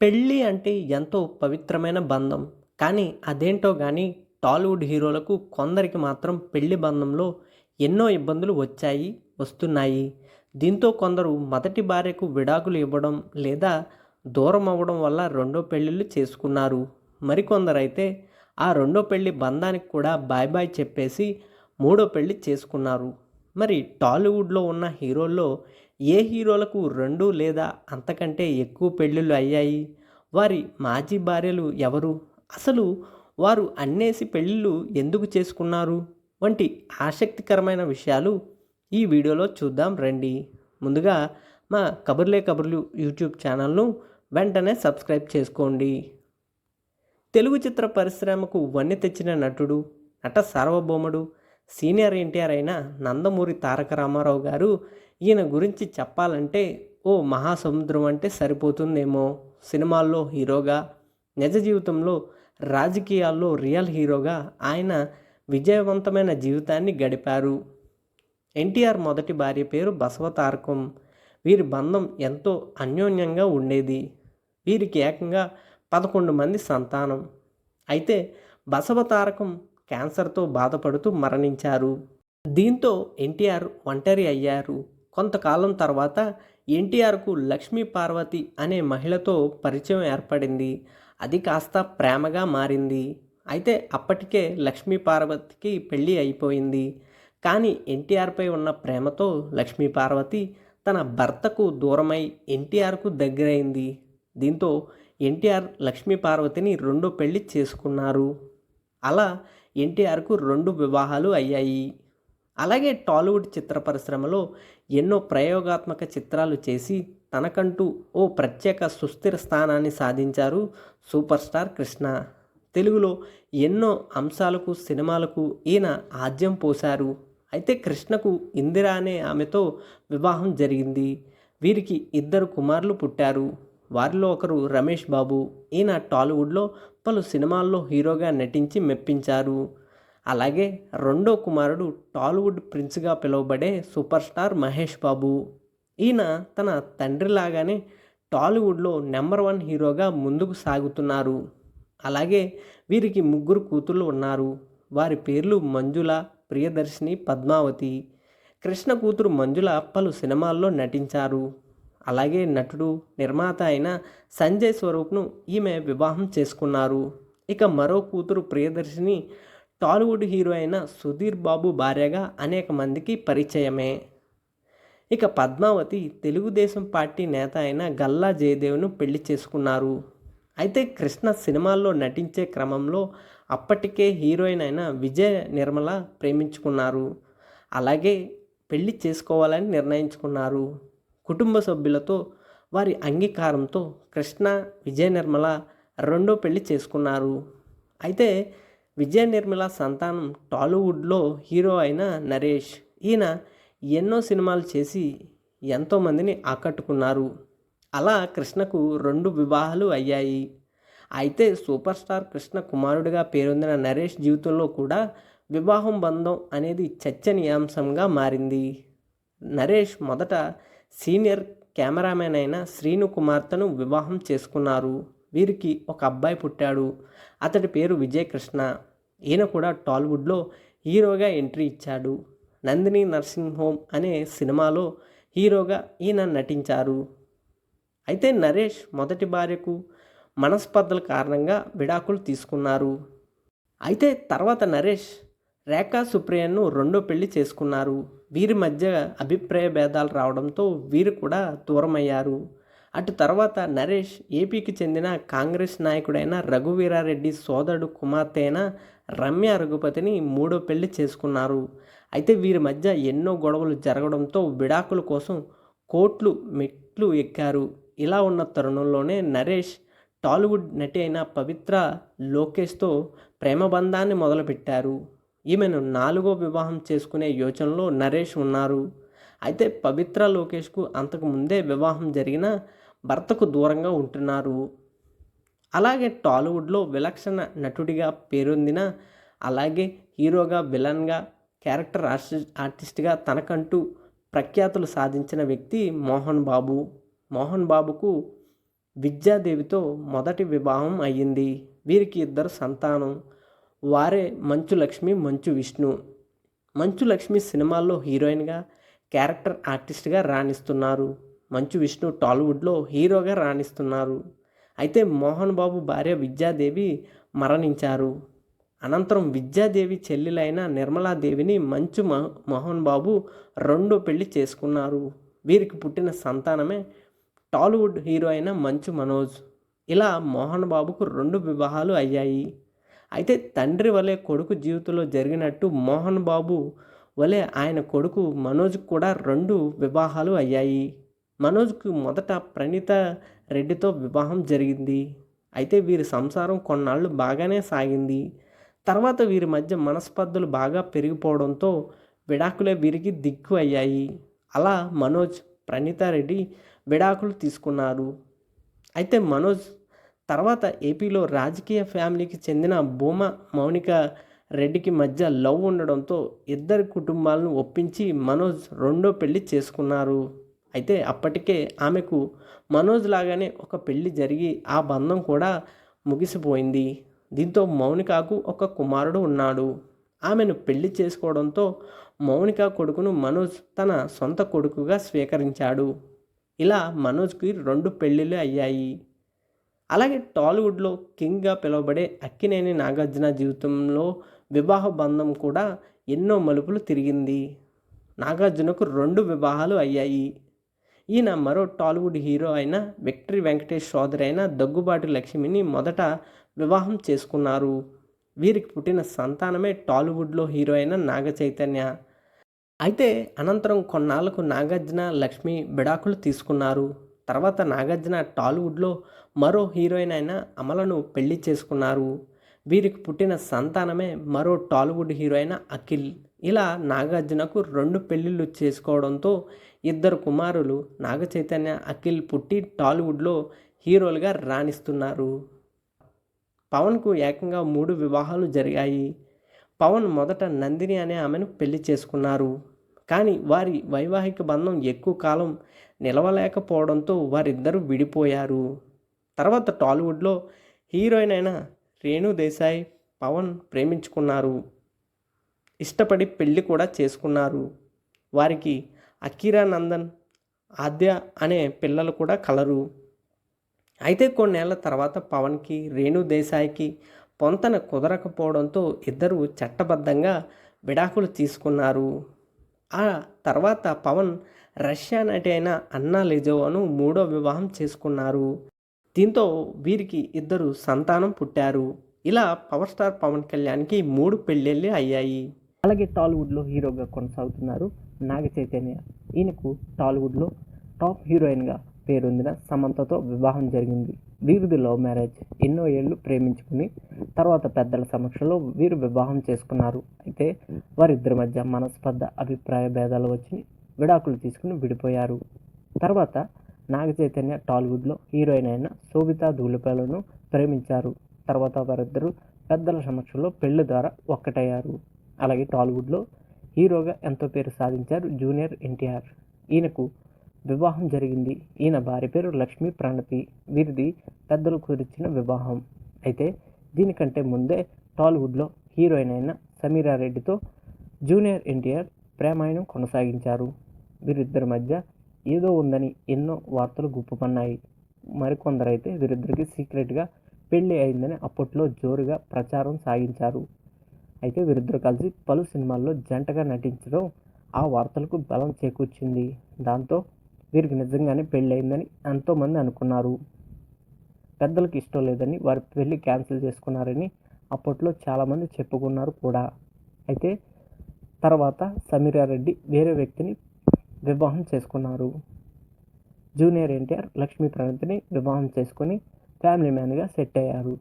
పెళ్ళి అంటే ఎంతో పవిత్రమైన బంధం. కానీ అదేంటో కానీ టాలీవుడ్ హీరోలకు కొందరికి మాత్రం పెళ్ళి బంధంలో ఎన్నో ఇబ్బందులు వచ్చాయి వస్తున్నాయి. దీంతో కొందరు మొదటి భార్యకు విడాకులు ఇవ్వడం లేదా దూరం అవ్వడం వల్ల రెండో పెళ్ళిళ్ళు చేసుకున్నారు. మరికొందరైతే ఆ రెండో పెళ్ళి బంధానికి కూడా బాయ్ బాయ్ చెప్పేసి మూడో పెళ్ళి చేసుకున్నారు. మరి టాలీవుడ్లో ఉన్న హీరోల్లో ఏ హీరోలకు రెండు లేదా అంతకంటే ఎక్కువ పెళ్ళిళ్ళు అయ్యాయి? వారి మాజీ భార్యలు ఎవరు? అసలు వారు అన్నేసి పెళ్ళిళ్ళు ఎందుకు చేసుకున్నారు? వంటి ఆసక్తికరమైన విషయాలు ఈ వీడియోలో చూద్దాం రండి. ముందుగా మా కబుర్లే కబుర్లు యూట్యూబ్ ఛానల్ను వెంటనే సబ్స్క్రైబ్ చేసుకోండి. తెలుగు చిత్ర పరిశ్రమకు వన్నె తెచ్చిన నటుడు నట సార్వభౌముడు సీనియర్ ఎన్టీఆర్ అయిన నందమూరి తారక రామారావు గారు ఈయన గురించి చెప్పాలంటే ఓ మహాసముద్రం అంటే సరిపోతుందేమో? సినిమాల్లో హీరోగా నిజ జీవితంలో రాజకీయాల్లో రియల్ హీరోగా ఆయన విజయవంతమైన జీవితాన్ని గడిపారు. ఎన్టీఆర్ మొదటి భార్య పేరు బసవతారకం వీరి బంధం ఎంతో అన్యోన్యంగా ఉండేది. వీరికి ఏకంగా పదకొండు మంది సంతానం. అయితే బసవతారకం క్యాన్సర్తో బాధపడుతూ మరణించారు. దీంతో ఎన్టీఆర్ ఒంటరి అయ్యారు. కొంతకాలం తర్వాత ఎన్టీఆర్కు లక్ష్మీ పార్వతి అనే మహిళతో పరిచయం ఏర్పడింది. అది కాస్త ప్రేమగా మారింది. అయితే అప్పటికే లక్ష్మీ పార్వతికి పెళ్ళి అయిపోయింది. కానీ ఎన్టీఆర్పై ఉన్న ప్రేమతో లక్ష్మీ పార్వతి తన భర్తకు దూరమై ఎన్టీఆర్కు దగ్గరైంది. దీంతో ఎన్టీఆర్ లక్ష్మీ పార్వతిని రెండో పెళ్ళి చేసుకున్నారు. అలా ఎన్టీఆర్కు రెండు వివాహాలు అయ్యాయి. అలాగే టాలీవుడ్ చిత్ర పరిశ్రమలో ఎన్నో ప్రయోగాత్మక చిత్రాలు చేసి తనకంటూ ఓ ప్రత్యేక సుస్థిర స్థానాన్ని సాధించారు సూపర్ స్టార్ కృష్ణ. తెలుగులో ఎన్నో అంశాలకు సినిమాలకు ఈయన ఆద్యం పోశారు. అయితే కృష్ణకు ఇందిరా అనే ఆమెతో వివాహం జరిగింది. వీరికి ఇద్దరు కుమారులు పుట్టారు. వారిలో ఒకరు రమేష్ బాబు. ఈయన టాలీవుడ్లో పలు సినిమాల్లో హీరోగా నటించి మెప్పించారు. అలాగే రెండో కుమారుడు టాలీవుడ్ ప్రిన్స్గా పిలువబడే సూపర్ స్టార్ మహేష్ బాబు. ఈయన తన తండ్రిలాగానే టాలీవుడ్లో నెంబర్ వన్ హీరోగా ముందుకు సాగుతున్నారు. అలాగే వీరికి ముగ్గురు కూతుళ్ళు ఉన్నారు. వారి పేర్లు మంజుల ప్రియదర్శిని పద్మావతి. కృష్ణ కూతురు మంజుల పలు సినిమాల్లో నటించారు. అలాగే నటుడు నిర్మాత అయిన సంజయ్ స్వరూప్ను ఈమె వివాహం చేసుకున్నారు. ఇక మరో కూతురు ప్రియదర్శిని టాలీవుడ్ హీరో అయిన సుధీర్ బాబు భార్యగా అనేక మందికి పరిచయమే. ఇక పద్మావతి తెలుగుదేశం పార్టీ నేత అయిన గల్లా జయదేవ్ను పెళ్ళి చేసుకున్నారు. అయితే కృష్ణ సినిమాల్లో నటించే క్రమంలో అప్పటికే హీరోయిన్ అయిన విజయ నిర్మల ప్రేమించుకున్నారు. అలాగే పెళ్ళి చేసుకోవాలని నిర్ణయించుకున్నారు. కుటుంబ సభ్యులతో వారి అంగీకారంతో కృష్ణ విజయ నిర్మల రెండో పెళ్ళి చేసుకున్నారు. అయితే విజయ నిర్మల సంతానం టాలీవుడ్లో హీరో అయిన నరేష్. ఈయన ఎన్నో సినిమాలు చేసి ఎంతోమందిని ఆకట్టుకున్నారు. అలా కృష్ణకు రెండు వివాహాలు అయ్యాయి. అయితే సూపర్ స్టార్ కృష్ణ కుమారుడిగా పేరొందిన నరేష్ జీవితంలో కూడా వివాహం బంధం అనేది చర్చనీయాంశంగా మారింది. నరేష్ మొదట సీనియర్ కెమెరామెన్ అయిన శ్రీను కుమార్తెను వివాహం చేసుకున్నారు. వీరికి ఒక అబ్బాయి పుట్టాడు. అతడి పేరు విజయకృష్ణ. ఈయన కూడా టాలీవుడ్లో హీరోగా ఎంట్రీ ఇచ్చాడు. నందిని నర్సింగ్ హోమ్ అనే సినిమాలో హీరోగా ఈయన నటించారు. అయితే నరేష్ మొదటి భార్యకు మనస్పర్ధల కారణంగా విడాకులు తీసుకున్నారు. అయితే తర్వాత నరేష్ రేఖా సుప్రియను రెండో పెళ్ళి చేసుకున్నారు. వీరి మధ్య అభిప్రాయ భేదాలు రావడంతో వీరు కూడా దూరమయ్యారు. అటు తర్వాత నరేష్ ఏపీకి చెందిన కాంగ్రెస్ నాయకుడైన రఘువీరారెడ్డి సోదరుడు కుమార్తె అయిన రమ్య రఘుపతిని మూడో పెళ్ళి చేసుకున్నారు. అయితే వీరి మధ్య ఎన్నో గొడవలు జరగడంతో విడాకుల కోసం కోట్లు మెట్లు ఎక్కారు. ఇలా ఉన్న తరుణంలోనే నరేష్ టాలీవుడ్ నటి అయిన పవిత్ర లోకేష్తో ప్రేమబంధాన్ని మొదలుపెట్టారు. ఈమెను నాలుగో వివాహం చేసుకునే యోచనలో నరేష్ ఉన్నారు. అయితే పవిత్ర లోకేష్కు అంతకు ముందే వివాహం జరిగిన భర్తకు దూరంగా ఉంటున్నారు. అలాగే టాలీవుడ్లో విలక్షణ నటుడిగా పేరొందిన అలాగే హీరోగా విలన్గా క్యారెక్టర్ ఆర్టిస్ట్ ఆర్టిస్ట్గా తనకంటూ ప్రఖ్యాతులు సాధించిన వ్యక్తి మోహన్ బాబు. మోహన్ బాబుకు విద్యాదేవితో మొదటి వివాహం అయ్యింది. వీరికి ఇద్దరు సంతానం. వారే మంచు లక్ష్మి మంచు విష్ణు. మంచు లక్ష్మి సినిమాల్లో హీరోయిన్గా క్యారెక్టర్ ఆర్టిస్ట్గా రాణిస్తున్నారు. మంచు విష్ణు టాలీవుడ్లో హీరోగా రాణిస్తున్నారు. అయితే మోహన్ బాబు భార్య విద్యాదేవి మరణించారు. అనంతరం విద్యాదేవి చెల్లెలైన నిర్మలాదేవిని మంచు మోహన్ బాబు రెండో పెళ్ళి చేసుకున్నారు. వీరికి పుట్టిన సంతానమే టాలీవుడ్ హీరో అయిన మంచు మనోజ్. ఇలా మోహన్ బాబుకు రెండు వివాహాలు అయ్యాయి. అయితే తండ్రి వలె కొడుకు జీవితంలో జరిగినట్టు మోహన్ బాబు వలె ఆయన కొడుకు మనోజ్కు కూడా రెండు వివాహాలు అయ్యాయి. మనోజ్కు మొదట ప్రణీత రెడ్డితో వివాహం జరిగింది. అయితే వీరి సంసారం కొన్నాళ్ళు బాగానే సాగింది. తర్వాత వీరి మధ్య మనస్పర్ధలు బాగా పెరిగిపోవడంతో విడాకులే వీరికి దిక్కు అయ్యాయి. అలా మనోజ్ ప్రణీతారెడ్డి విడాకులు తీసుకున్నారు. అయితే మనోజ్ తర్వాత ఏపీలో రాజకీయ ఫ్యామిలీకి చెందిన భూమ మౌనిక రెడ్డికి మధ్య లవ్ ఉండడంతో ఇద్దరి కుటుంబాలను ఒప్పించి మనోజ్ రెండో పెళ్ళి చేసుకున్నారు. అయితే అప్పటికే ఆమెకు మనోజ్ లాగానే ఒక పెళ్ళి జరిగి ఆ బంధం కూడా ముగిసిపోయింది. దీంతో మౌనికకు ఒక కుమారుడు ఉన్నాడు. ఆమెను పెళ్ళి చేసుకోవడంతో మౌనిక కొడుకును మనోజ్ తన సొంత కొడుకుగా స్వీకరించాడు. ఇలా మనోజ్కి రెండు పెళ్ళిళ్ళు అయ్యాయి. అలాగే టాలీవుడ్లో కింగ్గా పిలువబడే అక్కినేని నాగార్జున జీవితంలో వివాహ బంధం కూడా ఎన్నో మలుపులు తిరిగింది. నాగార్జునకు రెండు వివాహాలు అయ్యాయి. ఈయన మరో టాలీవుడ్ హీరో అయిన విక్టరీ వెంకటేష్ సోదరి అయిన దగ్గుబాటి లక్ష్మిని మొదట వివాహం చేసుకున్నారు. వీరికి పుట్టిన సంతానమే టాలీవుడ్లో హీరో అయిన నాగ చైతన్య అయితే అనంతరం కొన్నాళ్ళకు నాగార్జున లక్ష్మి విడాకులు తీసుకున్నారు. తర్వాత నాగార్జున టాలీవుడ్లో మరో హీరోయిన్ అయిన అమలను పెళ్ళి చేసుకున్నారు. వీరికి పుట్టిన సంతానమే మరో టాలీవుడ్ హీరోయిన్ అఖిల్. ఇలా నాగార్జునకు రెండు పెళ్ళిళ్ళు చేసుకోవడంతో ఇద్దరు కుమారులు నాగ చైతన్య అఖిల్ పుట్టి టాలీవుడ్లో హీరోలుగా రాణిస్తున్నారు. పవన్కు ఏకంగా మూడు వివాహాలు జరిగాయి. పవన్ మొదట నందిని అనే ఆమెను పెళ్ళి చేసుకున్నారు. కానీ వారి వైవాహిక బంధం ఎక్కువ కాలం నిలవలేకపోవడంతో వారిద్దరూ విడిపోయారు. తర్వాత టాలీవుడ్లో హీరోయిన్ అయిన రేణు దేశాయ్ పవన్ ప్రేమించుకున్నారు. ఇష్టపడి పెళ్ళి కూడా చేసుకున్నారు. వారికి అకీరా నందన్ ఆద్య అనే పిల్లలు కూడా కలరు. అయితే కొన్నేళ్ళ తర్వాత పవన్కి రేణు దేశాయికి పొంతన కుదరకపోవడంతో ఇద్దరు చట్టబద్ధంగా విడాకులు తీసుకున్నారు. ఆ తర్వాత పవన్ రష్యా నటి అయిన అన్నా లిజోవాను మూడో వివాహం చేసుకున్నారు. దీంతో వీరికి ఇద్దరు సంతానం పుట్టారు. ఇలా పవర్ స్టార్ పవన్ కళ్యాణ్కి మూడు పెళ్ళిళ్ళు అయ్యాయి. అలాగే టాలీవుడ్లో హీరోగా కొనసాగుతున్నారు నాగ చైతన్య. ఈయనకు టాలీవుడ్లో టాప్ హీరోయిన్గా పేరొందిన సమంతతో వివాహం జరిగింది. వీరిది లవ్ మ్యారేజ్. ఎన్నో ఏళ్ళు ప్రేమించుకుని తర్వాత పెద్దల సమక్షంలో వీరు వివాహం చేసుకున్నారు. అయితే వారిద్దరి మధ్య మనస్పర్ధ అభిప్రాయ భేదాలు వచ్చి విడాకులు తీసుకుని విడిపోయారు. తర్వాత నాగ చైతన్య టాలీవుడ్లో హీరోయిన్ అయిన శోభితా ధూళిపాలను ప్రేమించారు. తర్వాత వారిద్దరూ పెద్దల సమక్షంలో పెళ్ళి ద్వారా ఒక్కటయ్యారు. అలాగే టాలీవుడ్లో హీరోగా ఎంతో పేరు సాధించారు జూనియర్ ఎన్టీఆర్. ఈయనకు వివాహం జరిగింది. ఈయన భార్య పేరు లక్ష్మీ ప్రణతి. వీరిది పెద్దలు కుదిర్చిన వివాహం. అయితే దీనికంటే ముందే టాలీవుడ్లో హీరోయిన్ అయిన సమీరారెడ్డితో జూనియర్ ఎన్టీఆర్ ప్రేమాయణం కొనసాగించారు. వీరిద్దరి మధ్య ఏదో ఉందని ఎన్నో వార్తలు గుప్పమన్నాయి. మరికొందరైతే వీరిద్దరికి సీక్రెట్గా పెళ్ళి అయిందని అప్పట్లో జోరుగా ప్రచారం సాగించారు. అయితే వీరిద్దరు కలిసి పలు సినిమాల్లో జంటగా నటించడం ఆ వార్తలకు బలం చేకూర్చింది. దాంతో వీరికి నిజంగానే పెళ్ళయిందని ఎంతోమంది అనుకున్నారు. పెద్దలకు ఇష్టం లేదని వారి పెళ్ళి క్యాన్సిల్ చేసుకున్నారని అప్పట్లో చాలామంది చెప్పుకున్నారు కూడా. అయితే తర్వాత సమీరారెడ్డి వేరే వ్యక్తిని వివాహం చేసుకున్నారు. జూనియర్ ఎన్టీఆర్ లక్ష్మీ ప్రణతిని వివాహం చేసుకొని ఫ్యామిలీ మ్యాన్గా సెట్ అయ్యారు.